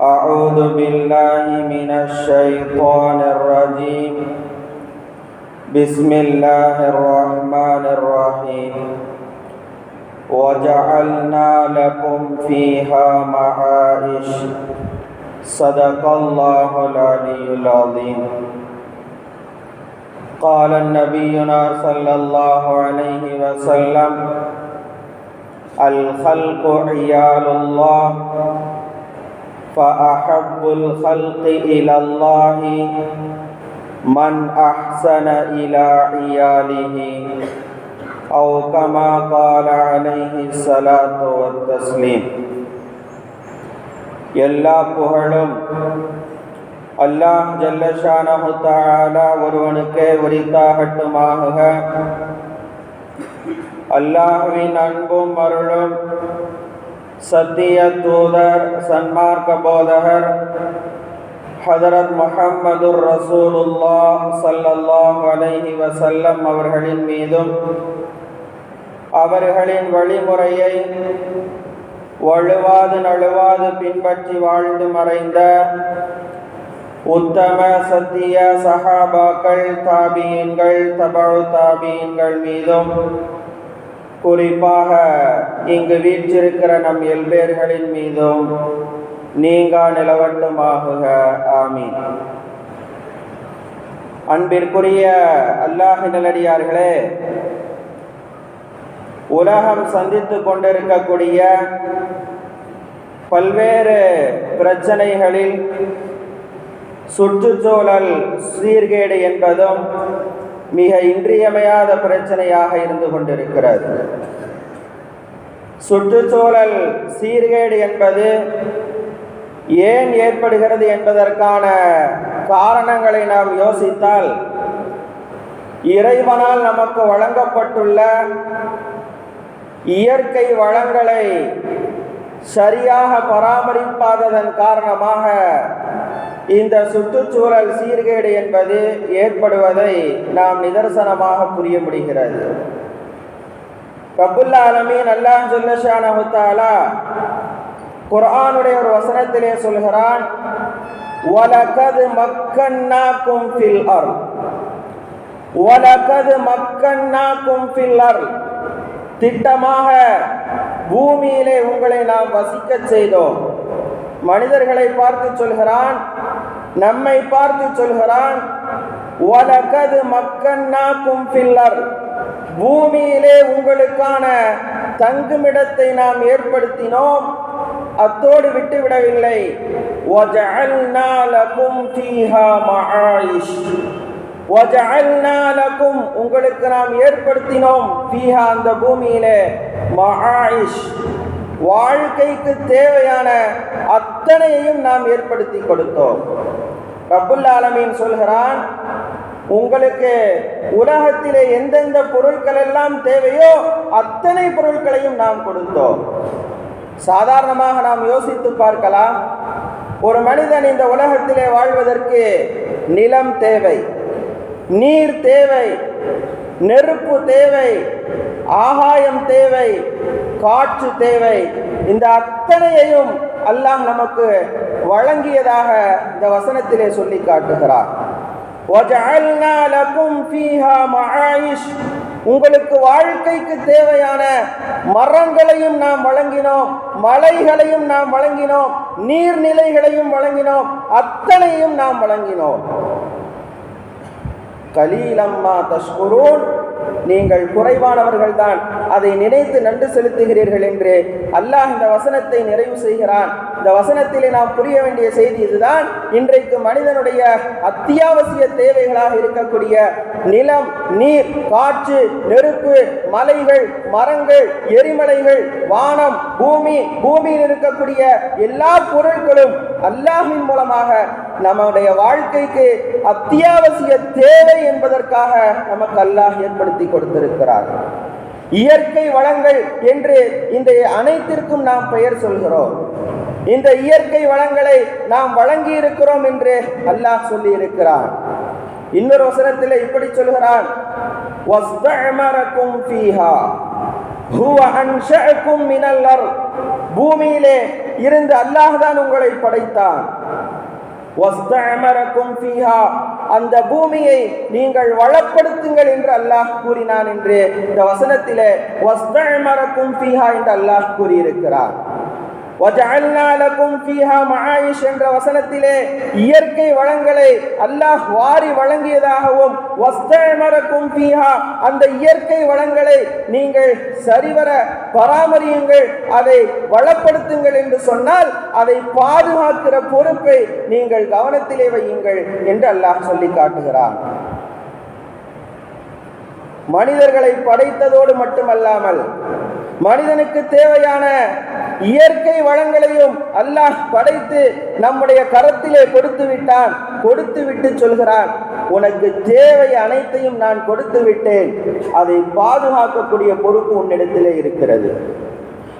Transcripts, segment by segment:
أعوذ بالله من الشيطان الرجيم. بسم الله الرحمن الرحيم. وجعلنا لكم فيها معايش. صدق الله العلي العظيم. قال النبينا صلى الله عليه وسلم، الخلق عيال الله. فأحب الخلق إلى الله من أحسن إلى عياله أو كما قال عليه الصلاة والتسليم எல்லா புகழும் அல்லாஹ் ஜல்லஷானஹு தஆலா ஒருவனுக்கே உரித்தாகட்டுமாக அல்லாஹ்வின் அன்பும் அருளும் சத்திய தூதர் சன்மார்க்க போதகர் ஹதரத் முஹம்மதுர் ரசூலுல்லா சல்லல்லாஹ் அலைஹி வசல்லம் அவர்களின் மீதும் அவர்களின் வழிமுறையை வழுவாது நழுவாது பின்பற்றி வாழ்ந்து மறைந்த உத்தம சத்திய சஹாபாக்கள் தாபியன்கள் தபழு தாபியன்கள் மீதும் குறிப்பாக இங்கு வீற்றிருக்கிற நம் எல்பேர்களின் மீதும் நீங்கா நிலவட்டுமாகுக. ஆமீன். அன்பிற்குரிய அல்லாஹ் நிலடியார்களே உலகம் சந்தித்து கொண்டிருக்கக்கூடிய பல்வேறு பிரச்சனைகளில் சுற்றுச்சூழல் சீர்கேடு என்பதும் மிக இன்றியமையாத பிரச்சனையாக இருந்து கொண்டிருக்கிறது. சுற்றுச்சூழல் சீர்கேடு என்பது ஏன் ஏற்படுகிறது என்பதற்கான காரணங்களை நாம் யோசித்தால் இறைவனால் நமக்கு வழங்கப்பட்டுள்ள இயற்கை வளங்களை சரியாக பராமரிப்பாததன் காரணமாக இந்த சுற்றுச்சூழல் சீர்கேடு என்பது ஏற்படுவதை நாம் நிதர்சனமாக புரிய முடிகிறது. ரபுல்லா அலமீன் அல்லாஹ் ஜுல்லஷானஹுத்தாலா குர்ஆனுடைய ஒரு வசனத்திலே சொல்கிறான் வலகது மக்கன்னாக்கும் ஃபில் அர் வலகது மக்கன்னாக்கும் ஃபில் அர் திட்டமாக பூமியிலே உங்களை நாம் வசிக்கச் செய்தோம். மனிதர்களை பார்த்து சொல்கிறான் நம்மை பார்த்து சொல்கிறான் வலகது மக்கன்னாக்கும் ஃபில்லர். பூமியிலே உங்களுக்கான தங்குமிடத்தை நாம் ஏற்படுத்தினோம். அத்தோடு விட்டு விடவில்லை உங்களுக்கு நாம் ஏற்படுத்தினோம். அந்த பூமியிலே மஹாயிஷ் வாழ்க்கைக்கு தேவையான அத்தனையையும் நாம் ஏற்படுத்தி கொடுத்தோம். ரபுல் ஆலமீன் சொல்கிறான் உங்களுக்கு உலகத்திலே எந்தெந்த பொருட்கள் எல்லாம் தேவையோ அத்தனை பொருட்களையும் நாம் கொடுத்தோம். சாதாரணமாக நாம் யோசித்து பார்க்கலாம் ஒரு மனிதன் இந்த உலகத்திலே வாழ்வதற்கு நிலம் தேவை. நீர் தேவை நெருப்பு தேவை ஆகாயம் தேவை காற்று தேவை. இந்த அத்தனையையும் அல்லாஹ் நமக்கு வழங்கியதாக இந்த வசனத்திலே சொல்லி காட்டுகிறார். உங்களுக்கு வாழ்க்கைக்கு தேவையான மரங்களையும் நாம் வழங்கினோம் மலைகளையும் நாம் வழங்கினோம் நீர்நிலைகளையும் வழங்கினோம் அத்தனையும் நாம் வழங்கினோம். கலீலம்மா தஷ்குரூன். நீங்கள் குறைவானவர்கள் தான் அதை நினைத்து நன்றி செலுத்துகிறீர்கள் என்று அல்லாஹ் இந்த வசனத்தை நிறைவு செய்கிறான். இந்த இந்த வசனத்திலே நாம் புரிய வேண்டிய செய்தி இதுதான். இன்றைக்கு மனிதனுடைய அத்தியாவசிய தேவைகளாக இருக்கக்கூடிய நிலம் நீர் காற்று நெருப்பு மலைகள் மரங்கள் எரிமலைகள் வானம் பூமி பூமியில் இருக்கக்கூடிய எல்லா பொருட்களும் அல்லாஹின் மூலமாக நம்முடைய வாழ்க்கைக்கு அத்தியாவசிய தேவை என்பதற்காக நமக்கு அல்லாஹ் ஏற்படுத்தி கொடுத்திருக்கிறார். இயற்கை வளங்கள் என்று இந்த அனைத்திற்கும் நாம் பெயர் சொல்கிறோம். இந்த இயற்கை வளங்களை நாம் வழங்கி இருக்கிறோம் என்று அல்லாஹ் சொல்லி இருக்கிறான் இன்னொரு வசனத்தில் இப்படி சொல்கிறான். ஃபீஹா பூமியிலே இருந்து அல்லாஹ் தான் உங்களை படைத்தான். அந்த பூமியை நீங்கள் வளப்படுத்துங்கள் என்று அல்லாஹ் கூறினான் என்று இந்த வசனத்திலே வஸ்தஅமரக்கும் ஃபீஹா என்று அல்லாஹ் கூறியிருக்கிறார். என்ற வசனத்திலே இயற்கை வளங்களை அல்லாஹ் வாரி வழங்கியதாகவும் அந்த இயற்கை வளங்களை நீங்கள் சரிவர பராமரியுங்கள் அதை வளப்படுத்துங்கள் என்று சொன்னால் அதை பாதுகாக்கிற பொறுப்பை நீங்கள் கவனத்திலே வையுங்கள் என்று அல்லாஹ் சொல்லி காட்டுகிறான். மனிதர்களை படைத்ததோடு மட்டுமல்லாமல் மனிதனுக்கு தேவையான இயற்கை வளங்களையும் அல்லாஹ் படைத்து நம்முடைய கரத்திலே கொடுத்து விட்டான் கொடுத்து விட்டு சொல்கிறான். உனக்கு தேவை அனைத்தையும் நான் கொடுத்து விட்டேன். அதை பாதுகாக்கக்கூடிய பொறுப்பு உன்னிடத்திலே இருக்கிறது.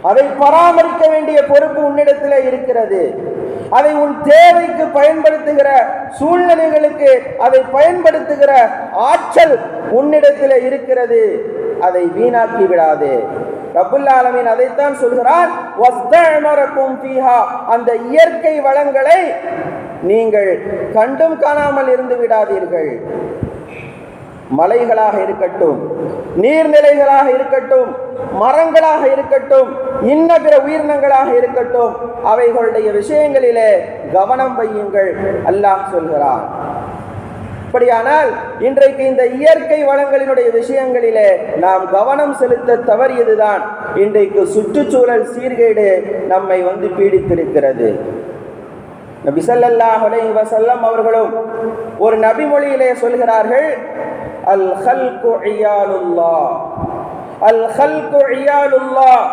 அதை பராமரிக்க வேண்டிய பொறுப்பு உன்னிடத்தில் இருக்கிறது. அதை உன் தேவைக்கு பயன்படுத்துகிற சூழ்நிலைகளுக்கு அதை பயன்படுத்துகிற ஆற்றல் உன்னிடத்தில் இருக்கிறது. அதை வீணாக்கி விடாதே. ரபுல் அதைத்தான் சொல்கிறான் அந்த இயற்கை வளங்களை நீங்கள் கண்டும் காணாமல் இருந்து விடாதீர்கள். மலைகளாக இருக்கட்டும் நீர்நிலைகளாக இருக்கட்டும் மரங்களாக இருக்கட்டும் இன்ன பிற உயிரினங்களாக இருக்கட்டும் அவைகளுடைய விஷயங்களிலே கவனம் வையுங்கள் அல்லாஹ் சொல்கிறான். அப்படியானால் இன்றைக்கு இந்த இயற்கை வளங்களினுடைய விஷயங்களிலே நாம் கவனம் செலுத்த தவறியதுதான். இன்றைக்கு சுற்றுச்சூழல் சீர்கேடு நம்மை வந்து பீடித்திருக்கிறது. நபி ஸல்லல்லாஹு அலைஹி வஸல்லம் அவர்களும் ஒரு நபி மொழியிலே சொல்கிறார்கள் அல் ஹல்கு இயாலுல்லாஹ். அல் ஹல்கு இயாலுல்லாஹ்.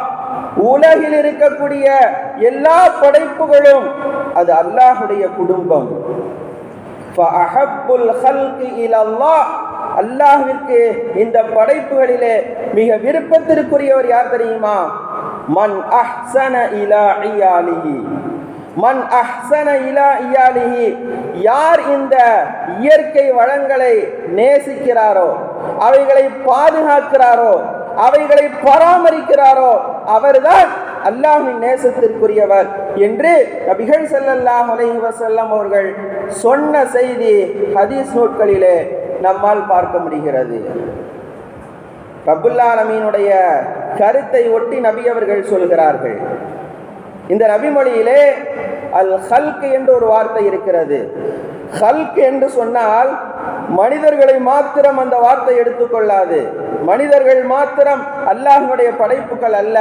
உலகில் இருக்கக்கூடிய எல்லா படைப்புகளும் அது அல்லாஹ்வுடைய குடும்பம். அல்லாஹிற்கு இந்த படைப்புகளிலே மிக விருப்பத்திற்குரியவர் யார் தெரியுமா? மன் அஹ்சன இலா இயாலிஹி. மன் அஹ்சன இலா இயாலிஹி. யார் இந்த இயற்கை வளங்களை நேசிக்கிறாரோ அவைகளை பாதுகாக்கிறாரோ அவைகளை பராமரிக்கிறாரோ அவர்தான் அல்லாஹின் நேசத்திற்குரியவர் என்று நபிகள் செல்லல்லாஹ் அலைஹி வசல்லம் அவர்கள் சொன்ன செய்தி ஹதீஸ் நூட்களிலே நம்மால் பார்க்க முடிகிறது. ரபுல்லாலமீனுடைய கருத்தை ஒட்டி நபி அவர்கள் சொல்கிறார்கள். இந்த நபிமொழியிலே அல் ஹல்க் என்று ஒரு வார்த்தை இருக்கிறது. ஹல்க் என்று சொன்னால் மனிதர்களை மாத்திரம் அந்த வார்த்தை எடுத்துக்கொள்ளாது. மனிதர்கள் மாத்திரம் அல்லாஹனுடைய படைப்புகள் அல்ல.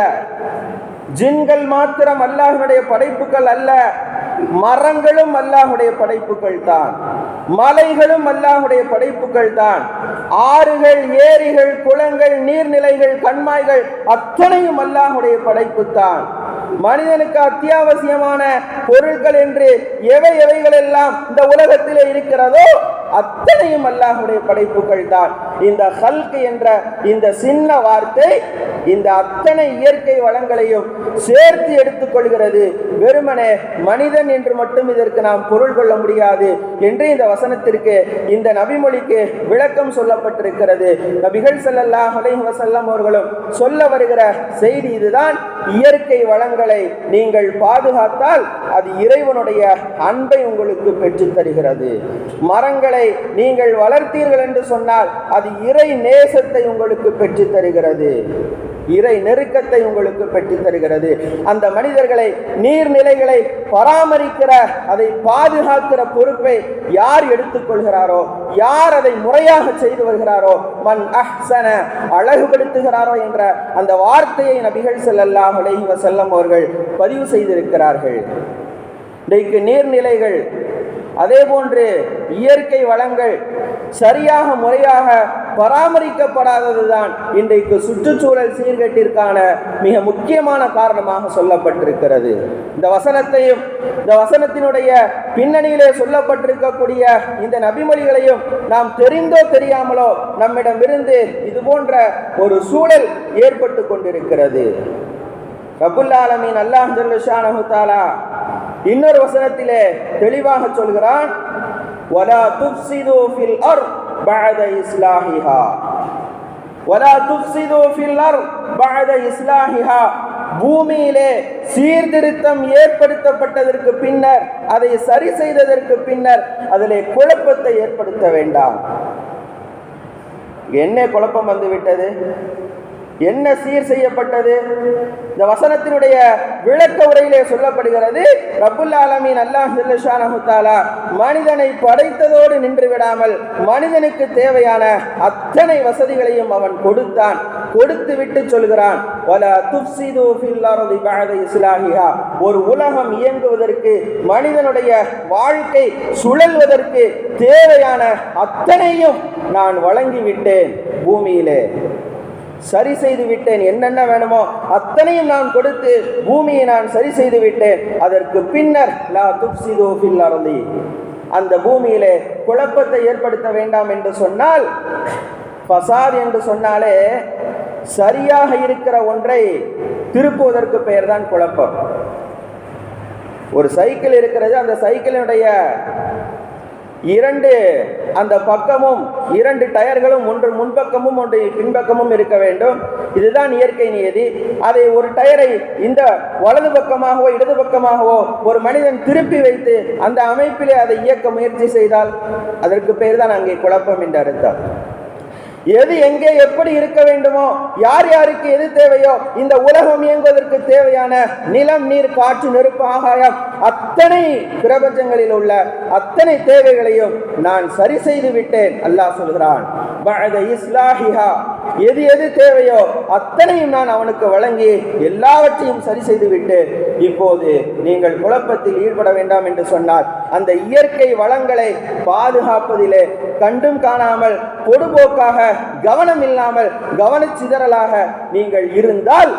ஜின்கள் மாத்திரம் அல்லாஹனுடைய படைப்புகள் அல்ல. மரங்களும் அல்லாஹுடைய படைப்புகள் தான். மலைகளும் அல்லாஹுடைய படைப்புகள் தான். ஆறுகள் ஏரிகள் குளங்கள் நீர்நிலைகள் கண்மாய்கள் அத்தனையும் அல்லாஹுடைய படைப்பு தான். மனிதனுக்கு அத்தியாவசியமான பொருட்கள் என்று எவை எவைகள் எல்லாம் இந்த உலகத்திலே இருக்கிறதோ அத்தனையும் அல்லாஹுடைய படைப்புகள் தான். இந்த ஹல்க் என்ற இந்த சின்ன வார்த்தை இந்த அத்தனை இயற்கை வளங்களையும் சேர்த்து எடுத்துக்கொள்கிறது வெறுமனே மனிதன் என்று மட்டும் இதற்கு நாம் பொருள் கொள்ள முடியாது என்று இந்த வசனத்திற்கு இந்த நபிமொழிக்கு விளக்கம் சொல்லப்பட்டிருக்கிறது. நபிகள் ஸல்லல்லாஹு அலைஹி வசல்லம் அவர்களும் சொல்ல வருகிற செய்தி இதுதான். இயற்கை வளங்களை நீங்கள் பாதுகாத்தால் அது இறைவனுடைய அன்பை உங்களுக்கு பெற்றுத் தருகிறது. மரங்களை நீங்கள் வளர்த்தீர்கள் என்று சொன்னால் அது இறை நேசத்தை உங்களுக்கு பெற்று தருகிறது. இறை நெருக்கத்தை உங்களுக்கு பெற்று தருகிறது. அந்த மனிதர்களை நீர்நிலைகளை பராமரிக்கிற அதை பாதுகாக்கிற பொறுப்பை யார் எடுத்துக்கொள்கிறாரோ யார் அதை முறையாக செய்து வருகிறாரோ மன் அஹ்சன அழகுபடுத்துகிறாரோ என்ற அந்த வார்த்தையை நபிகள் செல்லல்லாம் அலைஹி வஸல்லம் அவர்கள் பதிவு செய்திருக்கிறார்கள். இன்றைக்கு நீர்நிலைகள் அதே போன்று இயற்கை வளங்கள் சரியாக முறையாக பராமரிக்கப்படாததுதான் இன்றைக்கு சுற்றுச்சூழல் சீர்கேட்டிற்கான மிக முக்கியமான காரணமாக சொல்லப்பட்டிருக்கிறது. இந்த வசனத்தையும் இந்த வசனத்தினுடைய பின்னணியிலே சொல்லப்பட்டிருக்கக்கூடிய இந்த நபிமொழிகளையும் நாம் தெரிந்தோ தெரியாமலோ நம்மிடமிருந்து இது போன்ற ஒரு சூழல் ஏற்பட்டு கொண்டிருக்கிறது. ரபுல்லாலமின் ஆலமீன் அல்லாஹ் ஜல்லுஷானஹு இன்னொரு வசனத்திலே தெளிவாக சொல்கிறான் வலா துஃப்ஸிது ஃபில் அர்த் பஅத இஸ்லாஹிஹா. வலா துஃப்ஸிது ஃபில் அர்த் பஅத இஸ்லாஹிஹா. பூமியிலே சீர்திருத்தம் ஏற்படுத்தப்பட்டதற்கு பின்னர் அதை சரி செய்ததற்கு பின்னர் அதிலே குழப்பத்தை ஏற்படுத்த வேண்டாம். என்ன குழப்பம் வந்துவிட்டது? என்ன சீர் செய்யப்பட்டது? இந்த வசனத்தினுடைய விளக்க உரையிலே சொல்லப்படுகிறது ரபுல் ஆலமீன் அல்லாஹ் ஜல்லஷானஹு மனிதனை படைத்ததோடு நின்று விடாமல் மனிதனுக்கு தேவையான அத்தனை வசதிகளையும் அவன் கொடுத்தான். கொடுத்து விட்டு சொல்கிறான் வல ஒரு உலகம் இயங்குவதற்கு மனிதனுடைய வாழ்க்கை சுழல்வதற்கு தேவையான அத்தனையும் நான் வழங்கிவிட்டேன் பூமியிலே. சரி செய்து விட்டேன். என்னென்ன வேணுமோ அத்தனையும் நான் கொடுத்து பூமியை நான் சரி செய்து விட்டேன். அதற்கு பின்னர் லா துப்சிதோ ஃபில் நடந்தி அந்த பூமியிலே குழப்பத்தை ஏற்படுத்த வேண்டாம் என்று சொன்னால் பசாத் என்று சொன்னாலே சரியாக இருக்கிற ஒன்றை திருப்புவதற்கு பெயர்தான் குழப்பம். ஒரு சைக்கிள் இருக்கிறது. அந்த சைக்கிளினுடைய இரண்டு அந்த பக்கமும் இரண்டு டயர்களும் ஒன்று முன்பக்கமும் ஒன்று பின்பக்கமும் இருக்க வேண்டும். இதுதான் இயற்கை நியதி. அதை ஒரு டயரை இந்த வலது பக்கமாகவோ இடது பக்கமாகவோ ஒரு மனிதன் திருப்பி வைத்து அந்த அமைப்பிலே அதை இயக்க முயற்சி செய்தால் அதற்கு பேர் தான் அங்கே குழப்பம் என்று அர்த்தம். எது எங்கே எப்படி இருக்க வேண்டுமோ யார் யாருக்கு எது தேவையோ இந்த உலகம் இயங்குவதற்கு தேவையான நிலம் நீர் காற்று நெருப்பு ஆகாயம் அத்தனை பிரபஞ்சங்களில் உள்ள அத்தனை தேவைகளையும் நான் சரி செய்து விட்டேன் அல்லாஹ் சொல்கிறான். எது எது தேவையோ அத்தனையும் நான் அவனுக்கு வழங்கி எல்லாவற்றையும் சரி செய்துவிட்டு இப்போது நீங்கள் குழப்பத்தில் ஈடுபட வேண்டாம் என்று சொன்னார். அந்த இயற்கை வளங்களை பாதுகாப்பதிலே கண்டும் காணாமல் பொடுபோக்காக கவனம் இல்லாமல் கவனச்சிதறலாக நீங்கள் இருந்தால்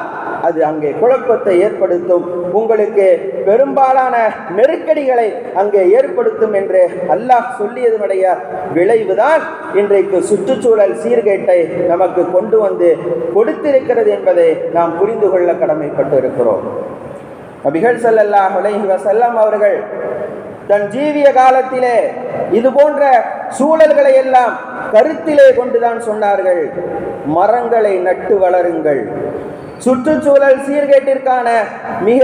அது அங்கே குழப்பத்தை ஏற்படுத்தும். உங்களுக்கு பெரும்பாலான நெருக்கடிகளை அங்கே ஏற்படுத்தும் என்று அல்லாஹ் சொல்லியதனுடைய விளைவுதான் இன்றைக்கு சுற்றுச்சூழல் சீர்கேட்டை நமக்கு கொண்டு வந்து கொடுத்திருக்கிறது என்பதை நாம் புரிந்து கொள்ள கடமைப்பட்டு இருக்கிறோம் நபிகள் ஸல்லல்லாஹு அலைஹி வசல்லம் அவர்கள் தன் ஜீவிய காலத்திலே இது போன்ற சூழல்களை எல்லாம் கருத்திலே கொண்டுதான் சொன்னார்கள். மரங்களை நட்டு வளருங்கள். சுற்றுச்சூழல் சீர்கேட்டிற்கான மிக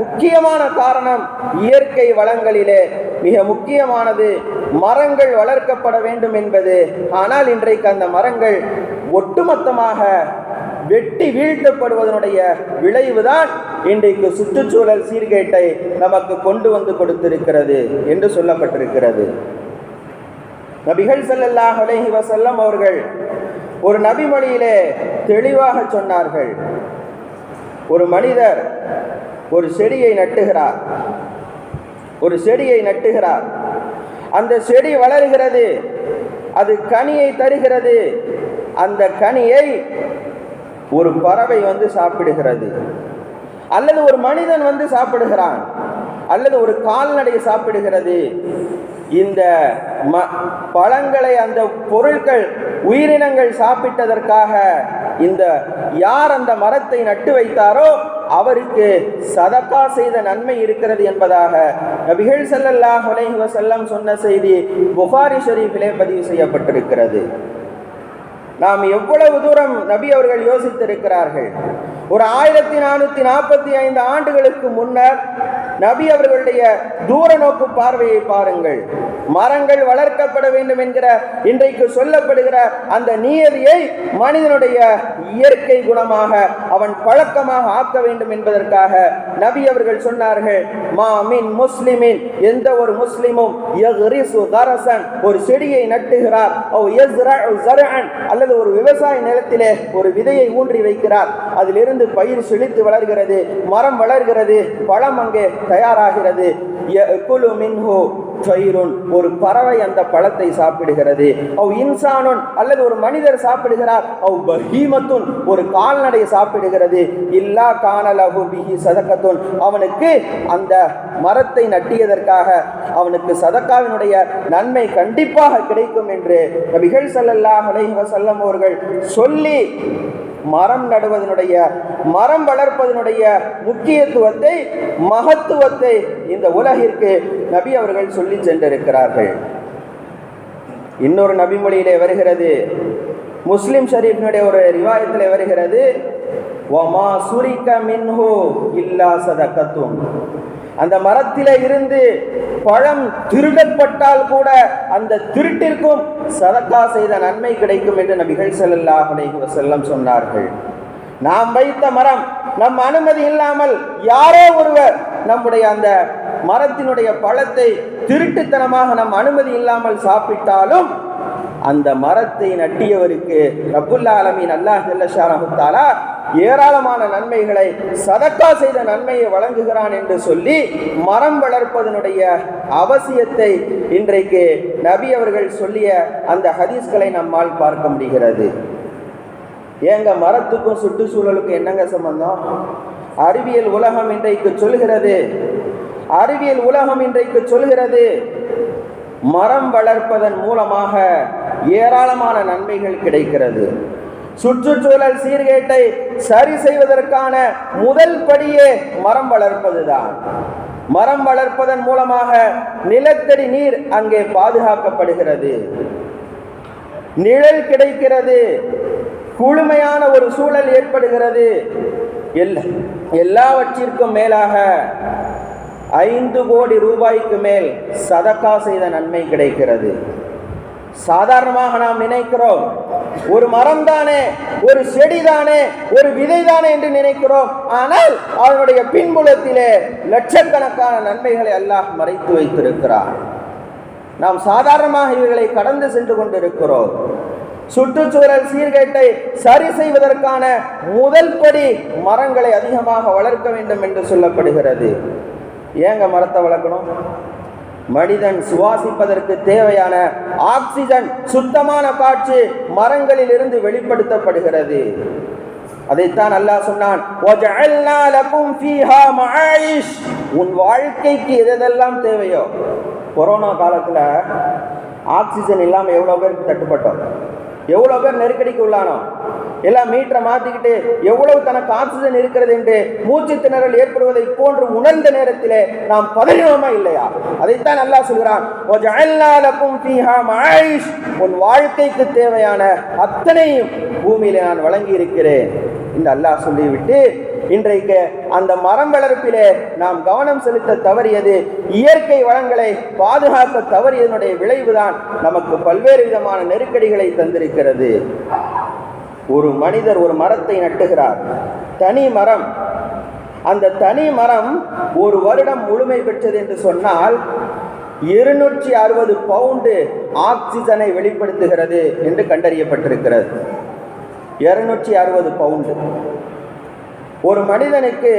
முக்கியமான காரணம் இயற்கை வளங்களிலே. மிக முக்கியமானது மரங்கள் வளர்க்கப்பட வேண்டும் என்பது. ஆனால் இன்றைக்கு அந்த மரங்கள் ஒட்டுமொத்தமாக வெட்டி வீழ்த்தப்படுவதனுடைய விளைவுதான் இன்றைக்கு சுற்றுச்சூழல் சீர்கேட்டை நமக்கு கொண்டு வந்து கொடுத்திருக்கிறது என்று சொல்லப்பட்டிருக்கிறது. நபிகள் ஸல்லல்லாஹு அலைஹி வஸல்லம் அவர்கள் ஒரு நபிமொழியிலே தெளிவாக சொன்னார்கள். ஒரு மனிதர் ஒரு செடியை நட்டுகிறார். ஒரு செடியை நட்டுகிறார். அந்த செடி வளர்கிறது அது கனியை தருகிறது. அந்த கனியை ஒரு பறவை வந்து சாப்பிடுகிறது. அல்லது ஒரு மனிதன் வந்து சாப்பிடுகிறான். அல்லது ஒரு கால்நடை சாப்பிடுகிறது. இந்த ம பழங்களை அந்த பொருட்கள் உயிரினங்கள் சாப்பிட்டதற்காக இந்த யார் அந்த மரத்தை நட்டு வைத்தாரோ அவருக்கு சதக்கா செய்த நன்மை இருக்கிறது என்பதாக நபிகள் ஸல்லல்லாஹு அலைஹி வஸல்லம் சொன்ன செய்தி புகாரி ஷரீஃபிலே பதிவு செய்யப்பட்டிருக்கிறது. நாம் எவ்வளவு தூரம் நபி அவர்கள் யோசித்திருக்கிறார்கள். ஒரு ஆயிரத்தி நானூற்றி நாற்பத்தி ஐந்து ஆண்டுகளுக்கு முன்னர் நபி அவர்களுடைய தூர நோக்கு பார்வையை பாருங்கள். மரங்கள் வளர்க்கப்பட வேண்டும் என்கிற இன்றைக்கு சொல்லப்படுகிற அந்த நியதியை மனிதனுடைய இயற்கை குணமாக அவன் பழக்கமாக ஆக்க வேண்டும் என்பதற்காக நபி அவர்கள் சொன்னார்கள் மாமின் முஸ்லிமின். எந்த ஒரு முஸ்லிமும் ஒரு செடியை நட்டுகிறார். அல்லது ஒரு விவசாய நிலத்திலே ஒரு விதையை ஊன்றி வைக்கிறார். அதிலிருந்து பயிர் செழித்து வளர்கிறது மரம் வளர்கிறது பழம் அங்கே தயாராகிறது. யகுலு மின்ஹு ஃபைருன் ஒரு பறவை அந்த பழத்தை சாப்பிடுகிறது. அவ் இன்சானுன் அல்லது ஒரு மனிதர் சாப்பிடுகிறார் அவ் பஹீமத்துன் ஒரு கால்நடை சாப்பிடுகிறது. இல்லா காணலகு பிஹி சதக்கத்துன் அவனுக்கு அந்த மரத்தை நட்டியதற்காக அவனுக்கு சதக்காவினுடைய நன்மை கண்டிப்பாக கிடைக்கும் என்று நபிகள் ஸல்லல்லாஹு அலைஹி வசல்லம் அவர்கள் சொல்லி மரம் நடுவதனுடைய மரம் வளர்ப்பதனுடைய முக்கியத்துவத்தை மகத்துவத்தை இந்த உலகிற்கு நபி அவர்கள் சொல்லி சென்றிருக்கிறார்கள். இன்னொரு நபிமொழியிலே வருகிறது. முஸ்லிம் ஷரீஃபினுடைய ஒரு ரிவாயத்தில் வருகிறது. ஒமா சுரிக்க மின்ஹு இல்லா சதக்கத்தும் அந்த மரத்தில இருந்து பழம் திருடப்பட்டால் கூட அந்த திருட்டிற்கும் சதக்கா செய்த நன்மை கிடைக்கும் என்று நபிகள் ஸல்லல்லாஹு செல்லம் சொன்னார்கள். நாம் வைத்த மரம் நம் அனுமதி இல்லாமல் யாரோ ஒருவர் நம்முடைய அந்த மரத்தினுடைய பழத்தை திருட்டுத்தனமாக நம் அனுமதி இல்லாமல் சாப்பிட்டாலும் அந்த மரத்தை நட்டியவருக்கு ரப்புல்லா அலமீன் அல்லாஹ் ஜல்லஷாரஹுத்தாலா ஏராளமான நன்மைகளை சதக்கா செய்த நன்மையை வழங்குகிறான் என்று சொல்லி மரம் வளர்ப்பதனுடைய அவசியத்தை இன்றைக்கு நபி அவர்கள் சொல்லிய அந்த ஹதீஸ்களை நம்மால் பார்க்க முடிகிறது. ஏங்க மரத்துக்கும் சுற்றுச்சூழலுக்கும் என்னங்க சம்பந்தம்? அறிவியல் உலகம் இன்றைக்கு சொல்கிறது அறிவியல் உலகம் இன்றைக்கு சொல்கிறது மரம் வளர்ப்பதன் மூலமாக ஏராளமான நன்மைகள் கிடைக்கிறது. சுற்றுச்சூழல் சீர்கேட்டை சரி செய்வதற்கான முதல் படியே மரம் வளர்ப்பதுதான். மரம் வளர்ப்பதன் மூலமாக நிலத்தடி நீர் அங்கே பாதுகாக்கப்படுகிறது. நிழல் கிடைக்கிறது. குளுமையான ஒரு சூழல் ஏற்படுகிறது. எல்லாவற்றிற்கும் மேலாக ஐந்து கோடி ரூபாய்க்கு மேல் சதக்கா செய்த நன்மை கிடைக்கிறது. சாதாரணமாக நாம் நினைக்கிறோம் ஒரு மரம் தானே ஒரு செடி தானே ஒரு விதை தானே என்று நினைக்கிறோம். ஆனால் அதனுடைய பின்புலத்திலே லட்சக்கணக்கான நன்மைகளை அல்லாஹ் மறைத்து வைத்திருக்கிறார் நாம் சாதாரணமாக இவைகளை கடந்து சென்று கொண்டிருக்கிறோம். சுற்றுச்சூழல் சீர்கேட்டை சரி செய்வதற்கான முதல் படி மரங்களை அதிகமாக வளர்க்க வேண்டும் என்று சொல்லப்படுகிறது. ஏங்க மரத்தை வளர்க்கணும்? மனிதன் சுவாசிப்பதற்கு தேவையான ஆக்சிஜன் சுத்தமான காற்று மரங்களில் இருந்து வெளிப்படுத்தப்படுகிறது. அதைத்தான் அல்லாஹ் சொன்னான் உன் வாழ்க்கைக்கு எதெல்லாம் தேவையோ கொரோனா காலத்துல ஆக்சிஜன் இல்லாமல் எவ்வளோ பேருக்கு தட்டுப்பட்டோம்? எவ்வளோ பேர் நெருக்கடிக்கு உள்ளானோம்? எல்லாம் மீட்டரை மாற்றிக்கிட்டு எவ்வளவு தனக்கு ஆக்சிஜன் இருக்கிறது என்று மூச்சு திணறல் ஏற்படுவதை போன்று உணர்ந்த நேரத்திலே நாம் பதறினோமா இல்லையா? அதைத்தான் நல்லா சொல்கிறான் உன் வாழ்க்கைக்கு தேவையான அத்தனையும் பூமியிலே நான் வழங்கி இருக்கிறேன் என்று அல்லாஹ் சொல்லிவிட்டு இன்றைக்கு அந்த மரம் வளர்ப்பிலே நாம் கவனம் செலுத்த தவறியது இயற்கை வளங்களை பாதுகாக்க தவறியதனுடைய விளைவுதான் நமக்கு பல்வேறு விதமான நெருக்கடிகளை தந்திருக்கிறது. ஒரு மனிதர் ஒரு மரத்தை நட்டுகிறார். தனி மரம். அந்த தனி மரம் ஒரு வருடம் முழுமை பெற்றது என்று சொன்னால் இருநூற்றி அறுபது பவுண்டு ஆக்சிஜனை வெளிப்படுத்துகிறது என்று கண்டறியப்பட்டிருக்கிறது. இருநூற்றி அறுபது பவுண்டு. ஒரு மனிதனுக்கு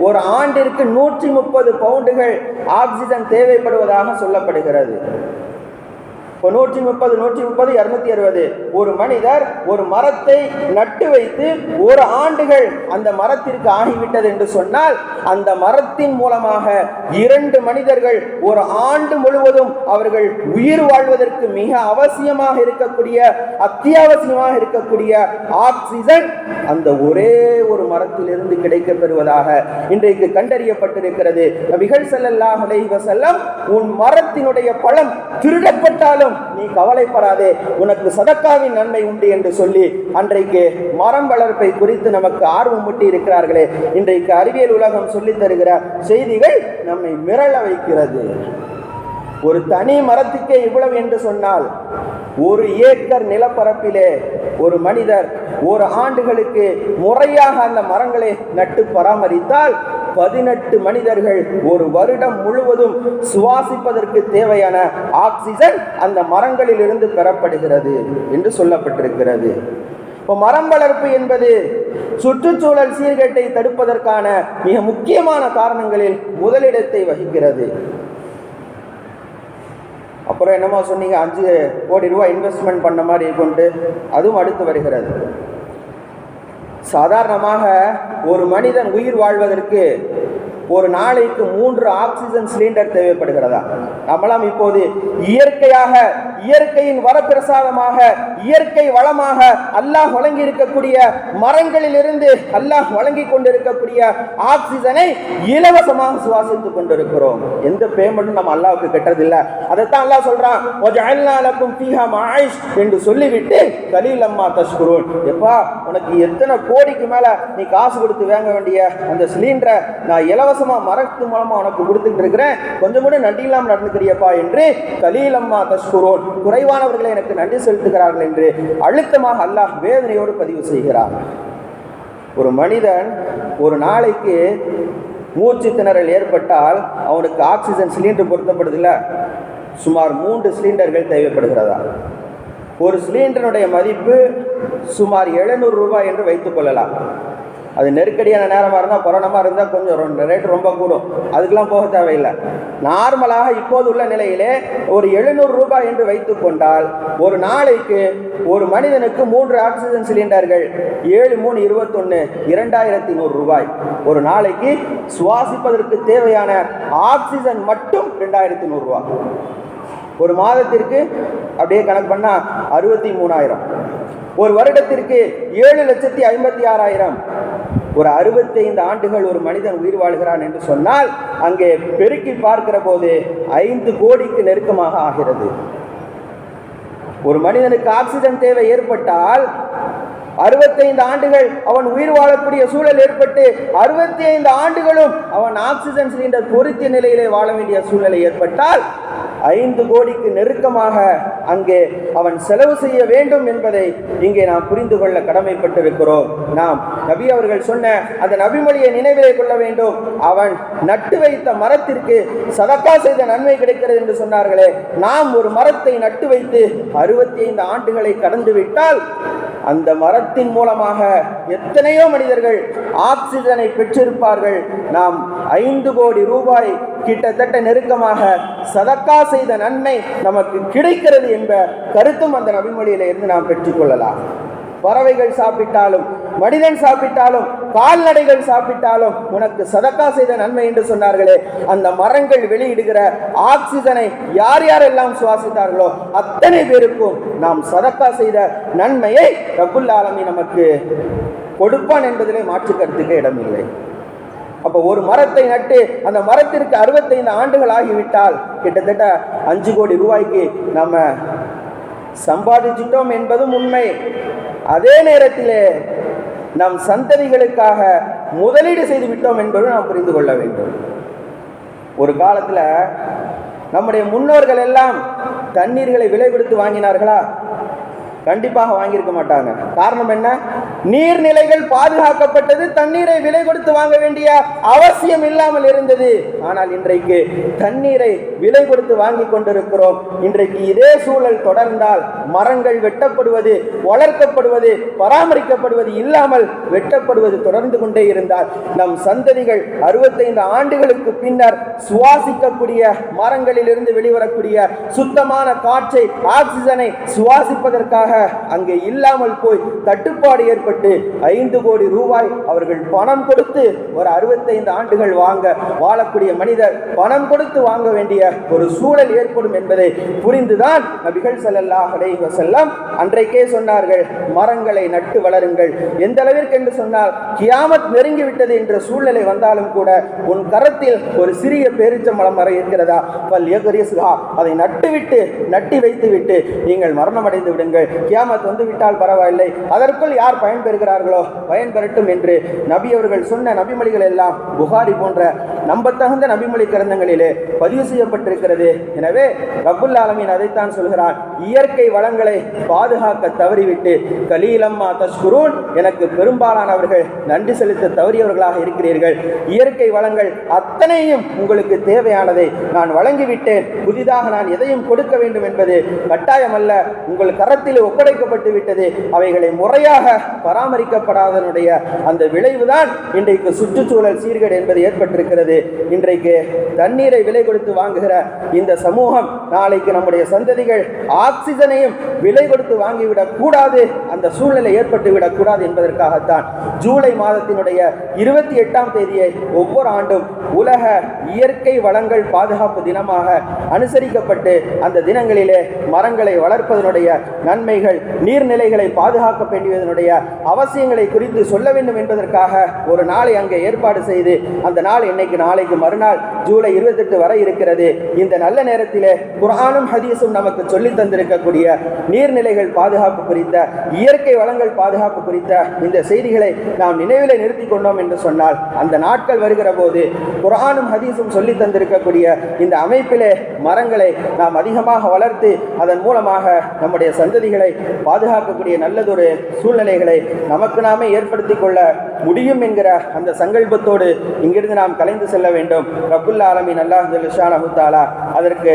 ஒரு ஆண்டிற்கு நூற்றி முப்பது பவுண்டுகள் ஆக்சிஜன் தேவைப்படுவதாக சொல்லப்படுகிறது. இப்போ நூற்றி முப்பது நூற்றி முப்பது இரநூத்தி அறுபது. ஒரு மனிதர் ஒரு மரத்தை நட்டு வைத்து ஒரு ஆண்டுகள் அந்த மரத்திற்கு ஆகிவிட்டது என்று சொன்னால் அந்த மரத்தின் மூலமாக இரண்டு மனிதர்கள் ஒரு ஆண்டு முழுவதும் அவர்கள் உயிர் வாழ்வதற்கு மிக அவசியமாக இருக்கக்கூடிய அத்தியாவசியமாக இருக்கக்கூடிய ஆக்சிஜன் அந்த ஒரே ஒரு மரத்திலிருந்து கிடைக்க பெறுவதாக இன்றைக்கு கண்டறியப்பட்டிருக்கிறது. நபிகள் செல்லல்லாஹ் செல்லம் உன் மரத்தினுடைய பழம் திருடப்பட்டாலும் நீ கவலைப்படாதே. உனக்கு சதக்காவின் நன்மை உண்டு என்று சொல்லி அன்றைக்கு மரம் வளர்ப்பை குறித்து நமக்கு ஆர்வம் முட்டி இருக்கிறார்களே இன்றைக்கு அறிவியல் உலகம் சொல்லித் தருகிற செய்திகள் நம்மை மிரள வைக்கிறது. ஒரு தனி மரத்துக்கே இவ்வளவு என்று சொன்னால் ஒரு ஏக்கர் நிலப்பரப்பிலே ஒரு மனிதர் ஒரு ஆண்டுகளுக்கு முறையாக அந்த மரங்களை நட்டு பராமரித்தால் பதினெட்டு மனிதர்கள் ஒரு வருடம் முழுவதும் சுவாசிப்பதற்கு தேவையான ஆக்சிஜன் அந்த மரங்களில் இருந்து பெறப்படுகிறது என்று சொல்லப்பட்டிருக்கிறது. இப்போ மரம் வளர்ப்பு என்பது சுற்றுச்சூழல் சீர்கேட்டை தடுப்பதற்கான மிக முக்கியமான காரணங்களில் முதலிடத்தை வகிக்கிறது. அப்புறம் என்னமோ சொன்னீங்க அஞ்சு கோடி ரூபாய் இன்வெஸ்ட்மெண்ட் பண்ண மாதிரி கொண்டு அதுவும் அடுத்து வருகிறது. சாதாரணமாக ஒரு மனிதன் உயிர் வாழ்வதற்கு ஒரு நாளைக்கு மூன்று ஆக்சிஜன் சிலிண்டர் தேவைப்படுகிறதா? நம்மளாம் இப்போது இயற்கையாக இயற்கையின் வரப்பிரசாதமாக இயற்கை வளமாக அல்லாஹ் வழங்கி இருக்கக்கூடிய மரங்களிலிருந்து அல்லாஹ் வழங்கி கொண்டிருக்கக்கூடிய ஆக்சிஜனை இலவசமாக சுவாசித்துக் கொண்டிருக்கிறோம். எந்த பேமெண்ட்டும் நம்ம அல்லாவுக்கு கெட்டதில்லை. அதைத்தான் அல்லாஹ் சொல்றான் "வஜஅல்னா லக்கும் என்று சொல்லிவிட்டு கலீல் அம்மா தஷ்குரூன். எப்பா உனக்கு எத்தனை கோடிக்கு மேல நீ காசு கொடுத்து வாங்க வேண்டிய அந்த சிலிண்டரை நான் இலவச இலவசமா மரத்து மூலமா உனக்கு கொடுத்துட்டு இருக்கிறேன் கொஞ்சம் கூட நன்றி இல்லாமல் நடந்துக்கிறியப்பா என்று கலீலம்மா அம்மா குறைவானவர்களை எனக்கு நன்றி செலுத்துகிறார்கள் என்று அழுத்தமாக அல்லாஹ் வேதனையோடு பதிவு செய்கிறார் ஒரு மனிதன் ஒரு நாளைக்கு மூச்சு திணறல் ஏற்பட்டால் அவனுக்கு ஆக்சிஜன் சிலிண்டர் பொருத்தப்படுதில்ல சுமார் மூன்று சிலிண்டர்கள் தேவைப்படுகிறதா? ஒரு சிலிண்டருடைய மதிப்பு சுமார் எழுநூறு ரூபாய் என்று வைத்துக் கொள்ளலாம். அது நெருக்கடியான நேரமாக இருந்தால் கொரோனாமாக இருந்தால் கொஞ்சம் ரேட் ரொம்ப கூடும். அதுக்கெலாம் போக தேவையில்லை. நார்மலாக இப்போது உள்ள நிலையிலே ஒரு எழுநூறு ரூபாய் என்று வைத்து கொண்டால் ஒரு நாளைக்கு ஒரு மனிதனுக்கு மூன்று ஆக்சிஜன் சிலிண்டர்கள் ஏழு மூணு இருபத்தொன்று இரண்டாயிரத்தி நூறு ரூபாய். ஒரு நாளைக்கு சுவாசிப்பதற்கு தேவையான ஆக்சிஜன் மட்டும் ரெண்டாயிரத்தி நூறுரூவா ஒரு மாதத்திற்கு அப்படியே கணக்கு பண்ணால் அறுபத்தி மூணாயிரம். ஒரு வருடத்திற்கு ஏழு லட்சத்தி ஐம்பத்தி ஆறாயிரம். ஒரு அறுபத்தைந்து ஆண்டுகள் ஒரு மனிதன் உயிர் வாழ்கிறான் என்று சொன்னால் அங்கே பெருக்கி பார்க்கிற போது ஐந்து கோடிக்கு நெருக்கமாக ஆகிறது. ஒரு மனிதனுக்கு ஆக்சிஜன் தேவை ஏற்பட்டால் அறுபத்தைந்து ஆண்டுகள் அவன் உயிர் வாழக்கூடிய சூழல் ஏற்பட்டு அறுபத்தி ஐந்து ஆண்டுகளும் அவன் ஆக்சிஜன் சிலிண்டர் பொருத்திய நிலையிலே வாழ வேண்டிய சூழ்நிலை ஏற்பட்டால் ஐந்து கோடிக்கு நெருக்கமாக அங்கே அவன் செலவு செய்ய வேண்டும் என்பதை இங்கே நாம் புரிந்து கொள்ள கடமைப்பட்டிருக்கிறோம். நாம் நபி அவர்கள் சொன்ன அந்த நபிமொழியை நினைவிலே கொள்ள வேண்டும். அவன் நட்டு வைத்த மரத்திற்கு சதக்கா செய்த நன்மை கிடைக்கிறது என்று சொன்னார்களே. நாம் ஒரு மரத்தை நட்டு வைத்து அறுபத்தி ஐந்து ஆண்டுகளை கடந்து விட்டால் அந்த மரத்தின் மூலமாக எத்தனையோ மனிதர்கள் ஆக்சிஜனை பெற்றிருப்பார்கள். நாம் ஐந்து கோடி ரூபாய் கிட்டத்தட்ட நெருக்கமாக சதக்கா செய்த நன்மை நமக்கு கிடைக்கிறது என்ப கருத்தும் அந்த நபிமொழியில இருந்து நாம் பெற்றுக்கொள்ளலாம். பறவைகள் சாப்பிட்டாலும் மனிதன் சாப்பிட்டாலும் கால்நடைகள் சாப்பிட்டாலும் உனக்கு சதக்கா செய்த நன்மை என்று சொன்னார்களே அந்த மரங்கள் வெளியிடுகிற ஆக்சிஜனை யார் யாரெல்லாம் சுவாசித்தார்களோ அத்தனை பேருக்கும் நாம் சதக்கா செய்த நன்மையை ரகுல் ஆலமி நமக்கு கொடுப்பான் என்பதிலே மாற்று கருத்துக்கு இடமில்லை. அப்போ ஒரு மரத்தை நட்டு அந்த மரத்திற்கு அறுபத்தைந்து ஆண்டுகள் ஆகிவிட்டால் கிட்டத்தட்ட அஞ்சு கோடி ரூபாய்க்கு நம்ம சம்பாதிச்சிட்டோம் என்பதும் உண்மை. அதே நேரத்திலே நம் சந்ததிகளுக்காக முதலீடு செய்து விட்டோம் என்பதும் நாம் புரிந்து கொள்ள வேண்டும். ஒரு காலத்தில் நம்முடைய முன்னோர்கள் எல்லாம் தண்ணீர்களை விலை கொடுத்து வாங்கினார்களா? கண்டிப்பாக வாங்கியிருக்க மாட்டாங்க. காரணம் என்ன? நீர்நிலைகள் பாதுகாக்கப்பட்டது தண்ணீரை விலை கொடுத்து வாங்க வேண்டிய அவசியம் இல்லாமல் இருந்தது. ஆனால் இன்றைக்கு தண்ணீரை விலை கொடுத்து வாங்கி கொண்டிருக்கிறோம். இன்றைக்கு இதே சூழல் தொடர்ந்தால் மரங்கள் வெட்டப்படுவது வளர்க்கப்படுவது பராமரிக்கப்படுவது இல்லாமல் வெட்டப்படுவது தொடர்ந்து கொண்டே இருந்தால் நம் சந்ததிகள் அறுபத்தைந்து ஆண்டுகளுக்கு பின்னர் சுவாசிக்கக்கூடிய மரங்களிலிருந்து வெளிவரக்கூடிய சுத்தமான காற்றை ஆக்சிஜனை சுவாசிப்பதற்காக அங்கே இல்லாமல் போய் தட்டுப்பாடு ஏற்பட்டு ஐந்து கோடி ரூபாய் அவர்கள் பணம் கொடுத்து ஒரு அறுபத்தைந்து ஆண்டுகள் வாங்க வாழக்கூடிய மனிதர் பணம் கொடுத்து வாங்க வேண்டிய ஒரு சூழல் ஏற்படும் என்பதை புரிந்துதான் நபிகள் செல்லல்லாஹ் அலைஹி செல்லம் அன்றைக்கே சொன்னார்கள் மரங்களை நட்டு வளருங்கள். எந்த அளவிற்கு என்று சொன்னால் கியாமத் நெருங்கிவிட்டது என்ற சூழ்நிலை வந்தாலும் கூட உன் கரத்தில் ஒரு சிறிய பேரிச்சம்பழம் மரம் இருக்கிறதா? பல் எகரிசுகா அதை நட்டுவிட்டு நட்டி வைத்துவிட்டு நீங்கள் மரணமடைந்து விடுங்கள். கியாமத் வந்து விட்டால் பரவாயில்லை. அதற்குள் யார் பயன்பெறுகிறார்களோ பயன்பெறட்டும் என்று நபி அவர்கள் சொன்ன நபிமொழிகள் எல்லாம் புகாரி போன்ற நம்பத்தகுந்த நபிமொழி கிரந்தங்களிலே பதிவு செய்யப்பட்டிருக்கிறது. எனவே ரப்புல் ஆலமீன் அதைத்தான் சொல்கிறான் இயற்கை வளங்களை பாதுகாக்க தவறிவிட்டு கலீலம்மா தஸ்குரூன் எனக்கு பெரும்பாலானவர்கள் நன்றி செலுத்த தவறியவர்களாக இருக்கிறீர்கள். இயற்கை வளங்கள் அத்தனையும் உங்களுக்கு தேவையானதை நான் வழங்கிவிட்டேன். புதிதாக நான் எதையும் கொடுக்க வேண்டும் என்பது கட்டாயமல்ல. உங்கள் கரத்தில் ஒப்படைக்கப்பட்டு விட்டது. அவைகளை முறையாக பராமரிக்கப்படாதனுடைய அந்த விளைவுதான் இன்றைக்கு சுற்றுச்சூழல் சீர்கேடு என்பது ஏற்பட்டிருக்கிறது. இன்றைக்கு தண்ணீரை விலை கொடுத்து வாங்குகிற இந்த சமூகம் நாளைக்கு நம்முடைய சந்ததிகள் ஆக்சிஜனையும் விலை கொடுத்து வாங்கிவிடக் கூடாது. அந்த சூழ்நிலை ஏற்பட்டு விடக்கூடாது என்பதற்காகத்தான் ஜூலை மாதத்தினுடைய இருபத்தி எட்டாம் தேதியை ஒவ்வொரு ஆண்டும் உலக இயற்கை வளங்கள் பாதுகாப்பு தினமாக அனுசரிக்கப்பட்டு அந்த தினங்களிலே மரங்களை வளர்ப்பதனுடைய நன்மை நீர்நிலைகளை பாதுகாக்க வேண்டியதனுடைய அவசியங்களை குறித்து சொல்ல வேண்டும் என்பதற்காக ஒரு நாளை அங்கே ஏற்பாடு செய்து அந்த நாள் இன்னைக்கு நாளைக்கு மறுநாள் ஜூலை இருபத்தெட்டு வரை இருக்கிறது. இந்த நல்ல நேரத்திலே குரானும் ஹதீஸும் நமக்கு சொல்லி தந்திருக்கக்கூடிய நீர்நிலைகள் பாதுகாப்பு குறித்த இயற்கை வளங்கள் பாதுகாப்பு குறித்த இந்த செய்திகளை நாம் நினைவில் நிறுத்தி கொண்டோம் என்று சொன்னால் அந்த நாட்கள் வருகிற போது குரானும் ஹதீஸும் சொல்லி தந்திருக்கக்கூடிய இந்த அமைப்பிலே மரங்களை நாம் அதிகமாக வளர்த்து அதன் மூலமாக நம்முடைய சந்ததிகளை பாதுகாக்கக்கூடிய நல்லதொரு சூழ்நிலைகளை நமக்கு நாமே ஏற்படுத்திக் கொள்ள முடியும் என்கிற அந்த சங்கல்பத்தோடு இங்கிருந்து நாம் கலைந்து செல்ல வேண்டும். ரபுல்லா ஆலமின் அல்லாஹ் ஜல்லுஷானஹு அதற்கு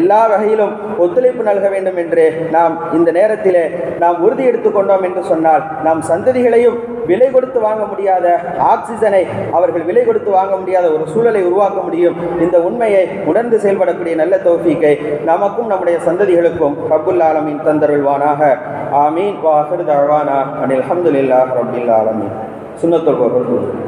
எல்லா வகையிலும் ஒத்துழைப்பு நல்க வேண்டும் என்று நாம் இந்த நேரத்திலே நாம் உறுதி எடுத்துக்கொண்டோம் என்று சொன்னால் நாம் சந்ததிகளையும் விலை கொடுத்து வாங்க முடியாத ஆக்சிஜனை அவர்கள் விலை கொடுத்து வாங்க முடியாத ஒரு சூழலை உருவாக்க முடியும். இந்த உண்மையை உணர்ந்து செயல்படக்கூடிய நல்ல தோஃபிக்கை நமக்கும் நம்முடைய சந்ததிகளுக்கும் ரப்புல் ஆலமின் தந்தருள்வானாக. ஆமீன். வாஹர் தழ்வானா அனில் அஹமதுல்லா ரபில் ஆலமின். சுன்னத்துல்